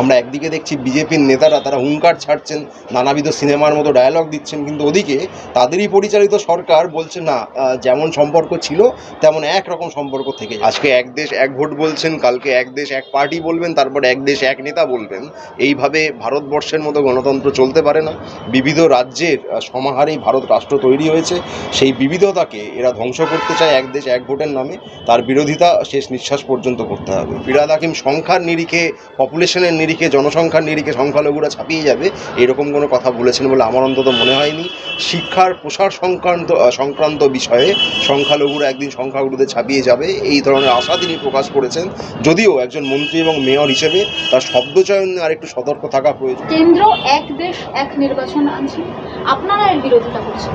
আমরা একদিকে দেখছি বিজেপির নেতারা তারা হুঙ্কার ছাড়ছেন, নানাবিধ সিনেমার মতো ডায়ালগ দিচ্ছেন, কিন্তু ওদিকে তাদেরই পরিচালিত সরকার বলছে, না যেমন সম্পর্ক ছিল, তেমন এক রকম সম্পর্ক থেকে। আজকে এক দেশ এক ভোট বলছেন, কালকে এক দেশ এক পার্টি বলবেন, তারপর এক দেশ এক নেতা বলবেন। এইভাবে ভারতবর্ষের মতো গণতন্ত্র চলতে পারে না। বিবিধ রাজ্যের সমাহারেই ভারত রাষ্ট্র তৈরি হয়েছে। সেই বিবিধতাকে এরা ধ্বংস করতে চায় এক দেশ এক ভোটের নামে। তার বিরোধিতা শেষ নিঃশ্বাস পর্যন্ত করতে হবে। ফিরাদ হাকিম সংখ্যার নিরিখে পপুলেশনের নিরিখে জনসংখ্যার নিরিখে সংখ্যালঘুরা ছাপিয়ে যাবে, এরকম কোনো কথা বলেছেন বলে আমার অন্তত মনে হয়নি। শিক্ষার প্রসার সংক্রান্ত সংক্রান্ত বিষয়ে সংখ্যালঘুরা একদিন সংখ্যাগুরুদের ছাপিয়ে যাবে, এই ধরনের আশা তিনি প্রকাশ করেছেন। যদিও একজন মন্ত্রী এবং মেয়র হিসেবে তার শব্দচয়ন আর একটু সতর্ক থাকা প্রয়োজন। কেন্দ্র, এক দেশ, এক নির্বাচন আনছে। আপনারা এর বিরোধিতা করছেন।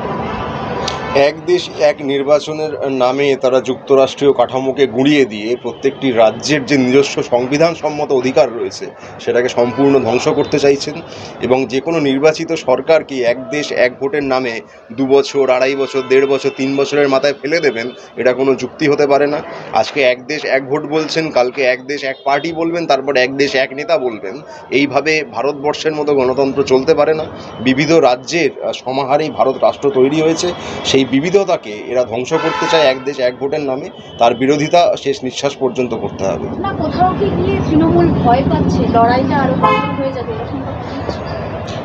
এক দেশ এক নির্বাচনের নামে তারা যুক্তরাষ্ট্রীয় কাঠামোকে গুঁড়িয়ে দিয়ে প্রত্যেকটি রাজ্যের যে নিজস্ব সংবিধান সম্মত অধিকার রয়েছে, সেটাকে সম্পূর্ণ ধ্বংস করতে চাইছেন এবং যে কোনো নির্বাচিত সরকারকে এক দেশ এক ভোটের নামে দু বছর, আড়াই বছর, দেড় বছর, তিন বছরের মাথায় ফেলে দেবেন, এটা কোনো যুক্তি হতে পারে না। আজকে এক দেশ এক ভোট বলছেন, কালকে এক দেশ এক পার্টি বলবেন, তারপর এক দেশ এক নেতা বলবেন, এইভাবে ভারতবর্ষের মতো গণতন্ত্র চলতে পারে না। বিবিধ রাজ্যের সমাহারেই ভারত রাষ্ট্র তৈরি হয়েছে, সেই বিবিধতাকে এরা ধ্বংস করতে চায় এক দেশ এক ভোটের নামে তার বিরোধিতা শেষ নিঃশ্বাস পর্যন্ত করতে হবে না কোথাও কি গিয়ে তৃণমূল ভয় পাচ্ছে লড়াইটা আরও হয়ে যাবে এরকম কথা হচ্ছে?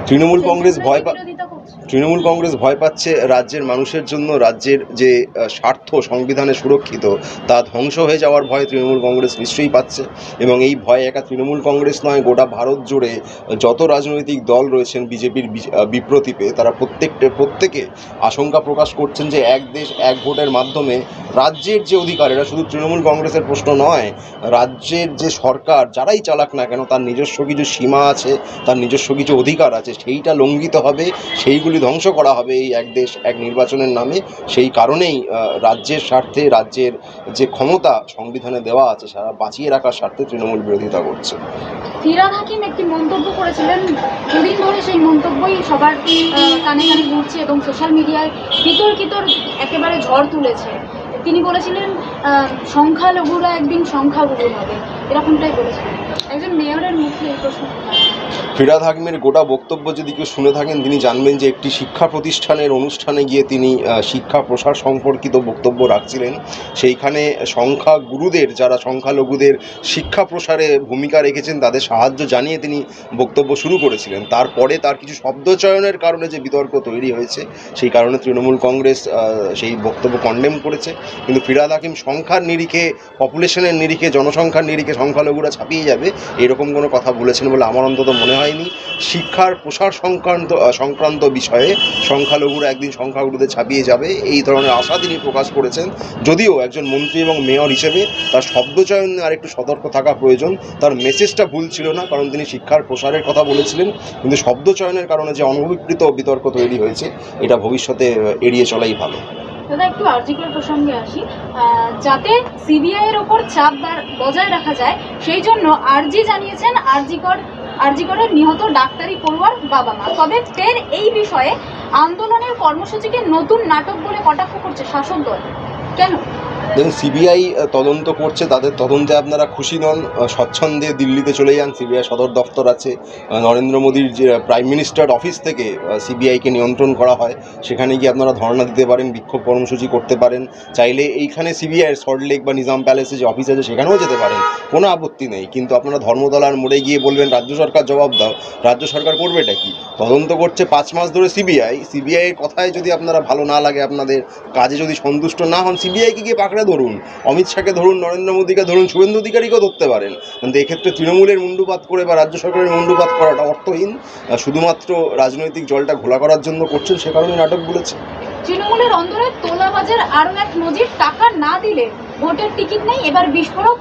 তৃণমূল কংগ্রেস ভয় পা তৃণমূল কংগ্রেস ভয় পাচ্ছে রাজ্যের মানুষের জন্য, রাজ্যের যে স্বার্থ সংবিধানে সুরক্ষিত, তা ধ্বংস হয়ে যাওয়ার ভয় তৃণমূল কংগ্রেস নিশ্চয়ই পাচ্ছে। এবং এই ভয় একা তৃণমূল কংগ্রেস নয়, গোটা ভারত জুড়ে যত রাজনৈতিক দল রয়েছেন, বিজেপির বিপ্রতীপে তারা প্রত্যেকটা, প্রত্যেকে আশঙ্কা প্রকাশ করছেন যে এক দেশ, এক ভোটের মাধ্যমে রাজ্যের যে অধিকার, এটা শুধু তৃণমূল কংগ্রেসের প্রশ্ন নয়, রাজ্যের যে সরকার, যারাই চালাক না কেন, তার নিজস্ব কিছু সীমা আছে, তার নিজস্ব কিছু অধিকার আছে, সেইটা লঙ্ঘিত হবে, সেইগুলি ধ্বংস করা হবে এই এক দেশ, এক নির্বাচনের নামে। সেই কারণেই রাজ্যের স্বার্থে, রাজ্যের যে ক্ষমতা সংবিধানে দেওয়া আছে, সারা বাঁচিয়ে রাখার স্বার্থে তৃণমূল বিরোধিতা করছে। ফিরাদ হাকিম একটি মন্তব্য করেছিলেন। দুদিন ধরে সেই মন্তব্যই সবার কানে কানে ঘুরছে এবং সোশ্যাল মিডিয়ায় বিতর্কিতর একেবারে ঝড় তুলেছে। তিনি বলেছিলেন সংখ্যালঘুরা একদিন সংখ্যাগুরু হবে। এরকমটাই বলেছিলেন। একজন মেয়রের মুখে এই প্রশ্ন ফিরাদ হাকিমের গোটা বক্তব্য যদি কেউ শুনে থাকেন, তিনি জানবেন যে একটি শিক্ষা প্রতিষ্ঠানের অনুষ্ঠানে গিয়ে তিনি শিক্ষা প্রসার সম্পর্কিত বক্তব্য রাখছিলেন। সেইখানে সংখ্যা গুরুদের, যারা সংখ্যালঘুদের শিক্ষা প্রসারে ভূমিকা রেখেছেন, তাদের সাহায্য জানিয়ে তিনি বক্তব্য শুরু করেছিলেন। তারপরে তার কিছু শব্দচয়নের কারণে যে বিতর্ক তৈরি হয়েছে, সেই কারণে তৃণমূল কংগ্রেস সেই বক্তব্য কন্ডেম করেছে। কিন্তু ফিরাদ হাকিম সংখ্যার নিরিখে পপুলেশনের নিরিখে, জনসংখ্যার নিরিখে সংখ্যালঘুরা ছাপিয়ে যাবে, এরকম কোনো কথা বলেছেন বলে আমার অন্তত মনে হয়নি। শিক্ষার প্রসার সংক্রান্ত সংক্রান্ত বিষয়ে সংখ্যালঘুরা একদিন সংখ্যাগুরুদের ছাপিয়ে যাবে। এই ধরনের আশা তিনি প্রকাশ করেছেন। যদিও একজন মন্ত্রী এবং মেয়র হিসেবে তার শব্দচয়ন আর একটু সতর্ক থাকা প্রয়োজন। তার মেসেজটা ভুল ছিল না, কারণ তিনি শিক্ষার প্রসারের কথা বলেছিলেন। কিন্তু শব্দচয়নের কারণে যে অনভিপ্রিত বিতর্ক তৈরি হয়েছে, এটা ভবিষ্যতে এড়িয়ে চলাই ভালো। দাদা, একটু প্রসঙ্গে আসি। যাতে সিবিআই এর ওপর চাপ বজায় রাখা যায়, সেই জন্য আরজি জানিয়েছেন আরজিকর আরজিকরের নিহত ডাক্তারি পড়ুয়ার বাবা মা। তবে ফের এই বিষয়ে আন্দোলনের কর্মসূচিকে নতুন নাটক বলে কটাক্ষ করছে শাসক দল। কেন? দেখুন সিবিআই তদন্ত করছে, তাদের তদন্তে আপনারা খুশি নন স্বচ্ছন্দে দিল্লিতে চলে যান সিবিআই সদর দফতর আছে নরেন্দ্র মোদীর যে প্রাইম মিনিস্টার অফিস থেকে সিবিআইকে নিয়ন্ত্রণ করা হয়, সেখানে গিয়ে আপনারা ধর্ণা দিতে পারেন, বিক্ষোভ কর্মসূচি করতে পারেন, চাইলে এইখানে সিবিআই সল্টলেক বা নিজাম প্যালেসে যে অফিস আছে, সেখানেও যেতে পারেন, কোনো আপত্তি নেই, কিন্তু আপনারা ধর্মতলার মোড়ে গিয়ে বলবেন, রাজ্য সরকার জবাব দাও, রাজ্য সরকার করবে এটা কি? তদন্ত করছে পাঁচ মাস ধরে সিবিআই সিবিআইয়ের কথায় যদি আপনারা ভালো না লাগে, আপনাদের কাজে যদি সন্তুষ্ট না হন সিবিআইকে গিয়ে পাকড়ে ধরুন, অমিত শাহকে ধরুন, নরেন্দ্র মোদীকে ধরুন, শুভেন্দু অধিকারীকেও ধরতে পারেন। কিন্তু এক্ষেত্রে তৃণমূলের মুন্ডুপাত করে বা রাজ্য সরকারের মুন্ডুপাত করাটা অর্থহীন। শুধুমাত্র রাজনৈতিক জলটা ঘোলা করার জন্য করছেন, সে কারণে নাটক বলেছে। তৃণমূলের অন্দরে তোলাবাজের আরও এক নজির টাকা না দিলে ভোটের টিকিট নেই। এবার বিস্ফোরক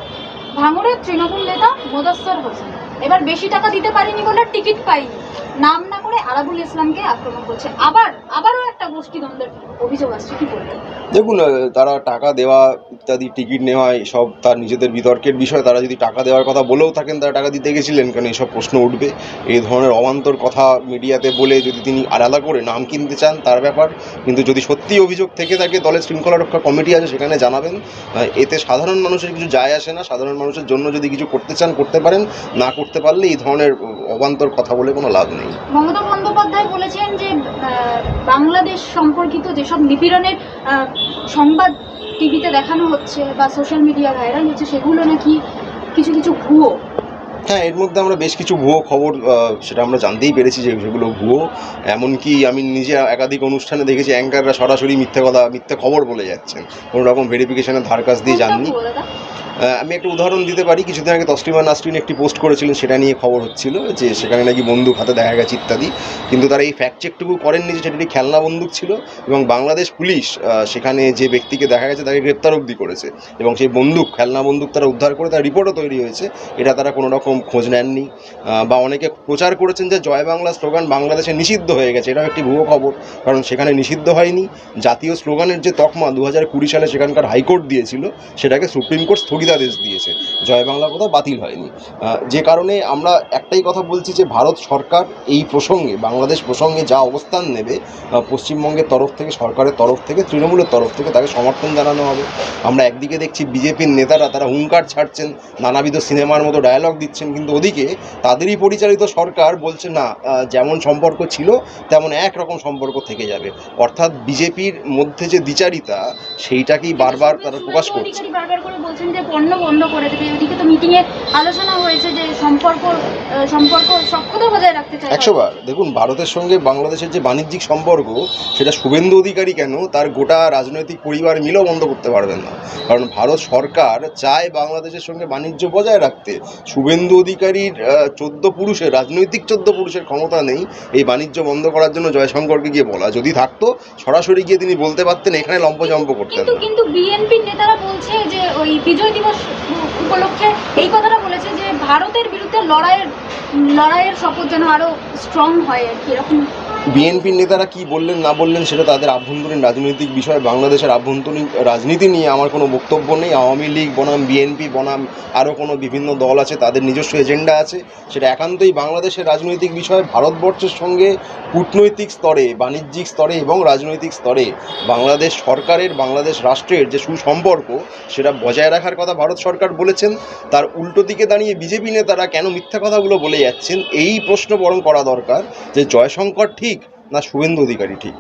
ভাঙড়ের তৃণমূল নেতা মোদাস্সর হোসেন। এবার বেশি টাকা দিতে পারিনি বলে টিকিট পাইনি। নাম না করে আরাবুল ইসলামকে আক্রমণ করছে। আবার, আবারও একটা গোষ্ঠী দ্বন্দ্বের অভিযোগ আসছে, কি বলবেন? দেখুন তারা টাকা দেওয়া ইত্যাদি টিকিট নেওয়া সব তার নিজেদের বিতর্কের বিষয়। তারা যদি টাকা দেওয়ার কথা বলেও থাকেন, তারা টাকা দিতে গেছিলেন, কারণ এইসব প্রশ্ন উঠবে। এই ধরনের অবান্তর কথা মিডিয়াতে বলে যদি তিনি আলাদা করে নাম কিনতে চান, তার ব্যাপার। কিন্তু যদি সত্যি অভিযোগ থেকে থাকে, দলের শৃঙ্খলা রক্ষা কমিটি আছে, সেখানে জানাবেন। এতে সাধারণ মানুষের কিছু যায় আসে না। সাধারণ মানুষের জন্য যদি কিছু করতে চান, করতে পারেন। না করতে পারলে এই ধরনের অবান্তর কথা বলে কোনো লাভ নেই। মমতা বন্দ্যোপাধ্যায় বলেছেন যে বাংলাদেশ সম্পর্কিত যেসব নিপীড়নের সংবাদ টিভিতে দেখানো হচ্ছে বা সোশ্যাল মিডিয়া ভাইরাল হচ্ছে সেগুলো নাকি কিছু কিছু ভুয়ো। হ্যাঁ এর মধ্যে আমরা বেশ কিছু ভুয়ো খবর সেটা আমরা জানতেই পেরেছি যে সেগুলো ভুয়ো। এমনকি আমি নিজে একাধিক অনুষ্ঠানে দেখেছি অ্যাঙ্কাররা সরাসরি মিথ্যে কথা মিথ্যে খবর বলে যাচ্ছেন। কোনো রকম ভেরিফিকেশনের ধার কাছ দিয়ে যাননি আমি একটা উদাহরণ দিতে পারি। কিছুদিন আগে তসলিমা নাসরিন একটি পোস্ট করেছিলেন, সেটা নিয়ে খবর হচ্ছিল যে সেখানে নাকি বন্দুক হাতে দেখা গেছে ইত্যাদি। কিন্তু তারা এই ফ্যাক্ট চেকটুকু করেননি যে সেটা খেলনা বন্দুক ছিল এবং বাংলাদেশ পুলিশ সেখানে যে ব্যক্তিকে দেখা গেছে তাকে গ্রেপ্তার অবধি করেছে এবং সেই বন্দুক, খেলনা বন্দুক তারা উদ্ধার করে তার রিপোর্টও তৈরি হয়েছে। এটা তারা কোনো রকম খোঁজ নেননি। বা অনেকে প্রচার করেছেন যে জয় বাংলা স্লোগান বাংলাদেশে নিষিদ্ধ হয়ে গেছে, এটাও একটি ভুয়ো খবর। কারণ সেখানে নিষিদ্ধ হয়নি। জাতীয় স্লোগানের যে তকমা দু হাজার কুড়ি সালে সেখানকার হাইকোর্ট দিয়েছিল, সেটাকে সুপ্রিম কোর্ট স্থগিতাদেশ দিয়েছে। জয় বাংলা কথা বাতিল হয়নি। যে কারণে আমরা একটাই কথা বলছি যে, ভারত সরকার এই প্রসঙ্গে, বাংলাদেশ প্রসঙ্গে যা অবস্থান নেবে পশ্চিমবঙ্গের তরফ থেকে, সরকারের তরফ থেকে, তৃণমূলের তরফ থেকে তাকে সমর্থন জানানো হবে। আমরা একদিকে দেখছি বিজেপির নেতারা তারা হুঙ্কার ছাড়ছেন, নানাবিধ সিনেমার মতো ডায়ালগ দিচ্ছেন, কিন্তু ওদিকে তাদেরই পরিচালিত সরকার বলছে, না যেমন সম্পর্ক ছিল, তেমন একরকম সম্পর্ক থেকে যাবে। অর্থাৎ বিজেপির মধ্যে যে দ্বিচারিতা, সেইটাকেই বারবার তারা প্রকাশ করছে। পণ্য বন্ধ করে দেবে। ওইদিকে তো মিটিং এ আলোচনা হয়েছে যে সম্পর্ক সম্পর্ক সক্ষতা বজায় রাখতে চাই একশো বার দেখুন ভারতের সঙ্গে বাংলাদেশের যে বাণিজ্যিক সম্পর্ক সেটা শুভেন্দু অধিকারী কেন তার গোটা রাজনৈতিক পরিবার মিলেও বন্ধ করতে পারবেন না। কারণ ভারত সরকার চায় বাংলাদেশের সঙ্গে বাণিজ্য বজায় রাখতে। শুভেন্দু অধিকারীর চোদ্দ পুরুষের রাজনৈতিক চোদ্দ পুরুষের ক্ষমতা নেই এই বাণিজ্য বন্ধ করার জন্য জয়শঙ্করকে গিয়ে বলা। যদি থাকতো সরাসরি গিয়ে তিনি বলতে পারতেন এখানে লম্পজম্প করতেন কিন্তু না। ওই বিজয় দিবস উপলক্ষে এই কথাটা বলেছে যে ভারতের বিরুদ্ধে লড়াইয়ের লড়াইয়ের শপথ যেন আরও স্ট্রং হয় আর কি, এরকম বিএনপির নেতারা কি বললেন, না বললেন সেটা তাদের আভ্যন্তরীণ রাজনৈতিক বিষয়। বাংলাদেশের আভ্যন্তরীণ রাজনীতি নিয়ে আমার কোনো বক্তব্য নেই। আওয়ামী লীগ, বনাম বিএনপি, বনাম আরও কোনো বিভিন্ন দল আছে, তাদের নিজস্ব এজেন্ডা আছে। সেটা একান্তই বাংলাদেশের রাজনৈতিক বিষয়। ভারতবর্ষের সঙ্গে কূটনৈতিক স্তরে, বাণিজ্যিক স্তরে এবং রাজনৈতিক স্তরে বাংলাদেশ সরকারের, বাংলাদেশ রাষ্ট্রের যে সুসম্পর্ক, সেটা বজায় রাখার কথা ভারত সরকার বলেছেন। তার উল্টো দিকে দাঁড়িয়ে বিজেপি নেতারা কেন মিথ্যা কথাগুলো বলে যাচ্ছেন, এই প্রশ্ন বরং করা দরকার যে জয়শঙ্কর ঠিক না শুভেন্দু অধিকারী ঠিক।